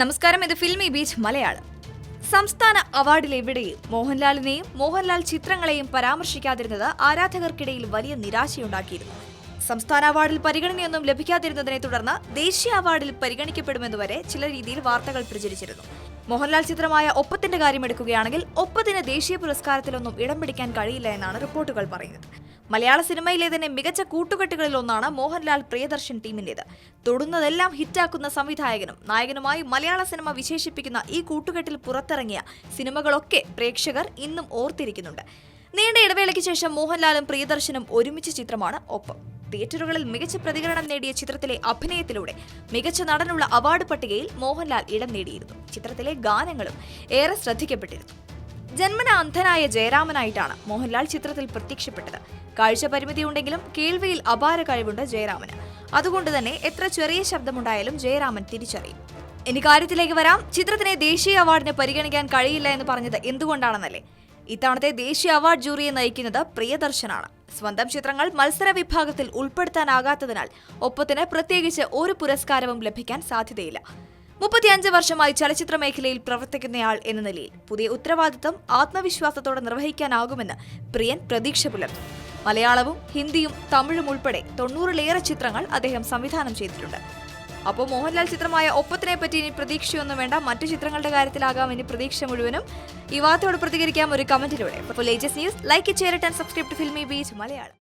നമസ്കാരം ഇത് filmy beach Malayalam. സംസ്ഥാന അവാർഡിൽ എവിടെയും മോഹൻലാലിനെയും മോഹൻലാൽ ചിത്രങ്ങളെയും പരാമർശിക്കാതിരുന്നത് ആരാധകർക്കിടയിൽ വലിയ നിരാശയുണ്ടാക്കിയിരുന്നു. സംസ്ഥാന അവാർഡിൽ പരിഗണനയൊന്നും ലഭിക്കാതിരുന്നതിനെ തുടർന്ന് ദേശീയ അവാർഡിൽ പരിഗണിക്കപ്പെടുമെന്നുവരെ ചില രീതിയിൽ വാർത്തകൾ പ്രചരിച്ചിരുന്നു. മോഹൻലാൽ ചിത്രമായ ഒപ്പത്തിന്റെ കാര്യം എടുക്കുകയാണെങ്കിൽ ഒപ്പത്തിന് ദേശീയ പുരസ്കാരത്തിലൊന്നും ഇടം പിടിക്കാൻ കഴിയില്ല എന്നാണ് റിപ്പോർട്ടുകൾ പറയുന്നത്. മലയാള സിനിമയിലെ തന്നെ മികച്ച കൂട്ടുകെട്ടുകളിൽ ഒന്നാണ് മോഹൻലാൽ പ്രിയദർശൻ ടീമിന്റേത് തൊടുന്നതെല്ലാം ഹിറ്റാക്കുന്ന സംവിധായകനും നായകനുമായി മലയാള സിനിമ വിശേഷിപ്പിക്കുന്ന ഈ കൂട്ടുകെട്ടിൽ പുറത്തിറങ്ങിയ സിനിമകളൊക്കെ പ്രേക്ഷകർ ഇന്നും ഓർത്തിരിക്കുന്നുണ്ട്. നീണ്ട ഇടവേളയ്ക്ക് ശേഷം മോഹൻലാലും പ്രിയദർശനും ഒരുമിച്ച് ചിത്രമാണ് ഒപ്പം. തിയേറ്ററുകളിൽ മികച്ച പ്രതികരണം നേടിയ ചിത്രത്തിലെ അഭിനയത്തിലൂടെ മികച്ച നടനുള്ള അവാർഡ് പട്ടികയിൽ മോഹൻലാൽ ഇടം നേടിയിരുന്നു. ചിത്രത്തിലെ ഗാനങ്ങളും ഏറെ ശ്രദ്ധിക്കപ്പെട്ടിരുന്നു. ജന്മന അന്ധനായ ജയരാമനായിട്ടാണ് മോഹൻലാൽ ചിത്രത്തിൽ പ്രത്യക്ഷപ്പെട്ടത്. കാഴ്ച പരിമിതിയുണ്ടെങ്കിലും കേൾവിയിൽ അപാര കഴിവുണ്ട് ജയരാമന്. അതുകൊണ്ട് തന്നെ എത്ര ചെറിയ ശബ്ദമുണ്ടായാലും ജയരാമൻ തിരിച്ചറിയും. ഇനി കാര്യത്തിലേക്ക് വരാം. ചിത്രത്തിനെ ദേശീയ അവാർഡിന് പരിഗണിക്കാൻ കഴിയില്ല എന്ന് പറഞ്ഞത് എന്തുകൊണ്ടാണെന്നല്ലേ? ഇത്തവണത്തെ ദേശീയ അവാർഡ് ജൂറിയെ നയിക്കുന്നത് പ്രിയദർശനാണ്. സ്വന്തം ചിത്രങ്ങൾ മത്സര വിഭാഗത്തിൽ ഉൾപ്പെടുത്താനാകാത്തതിനാൽ ഒപ്പത്തിന് പ്രത്യേകിച്ച് ഒരു പുരസ്കാരവും ലഭിക്കാൻ സാധ്യതയില്ല. മുപ്പത്തിയഞ്ച് വർഷമായി ചലച്ചിത്ര മേഖലയിൽ പ്രവർത്തിക്കുന്നയാൾ എന്ന നിലയിൽ പുതിയ ഉത്തരവാദിത്തം ആത്മവിശ്വാസത്തോടെ നിർവഹിക്കാനാകുമെന്ന് പ്രിയൻ പ്രതീക്ഷ പുലർത്തും. മലയാളവും ഹിന്ദിയും തമിഴും ഉൾപ്പെടെ തൊണ്ണൂറിലേറെ ചിത്രങ്ങൾ അദ്ദേഹം സംവിധാനം ചെയ്തിട്ടുണ്ട്. അപ്പോൾ മോഹൻലാൽ ചിത്രമായ ഒപ്പത്തിനെ പറ്റി ഇനി പ്രതീക്ഷയൊന്നും വേണ്ട. മറ്റു ചിത്രങ്ങളുടെ കാര്യത്തിലാകാം ഇനി പ്രതീക്ഷ മുഴുവനും. ഈ വാർത്തയോട് പ്രതികരിക്കാം ഒരു കമന്റിലൂടെ. Latest news like and subscribe Filmibeat Malayalam.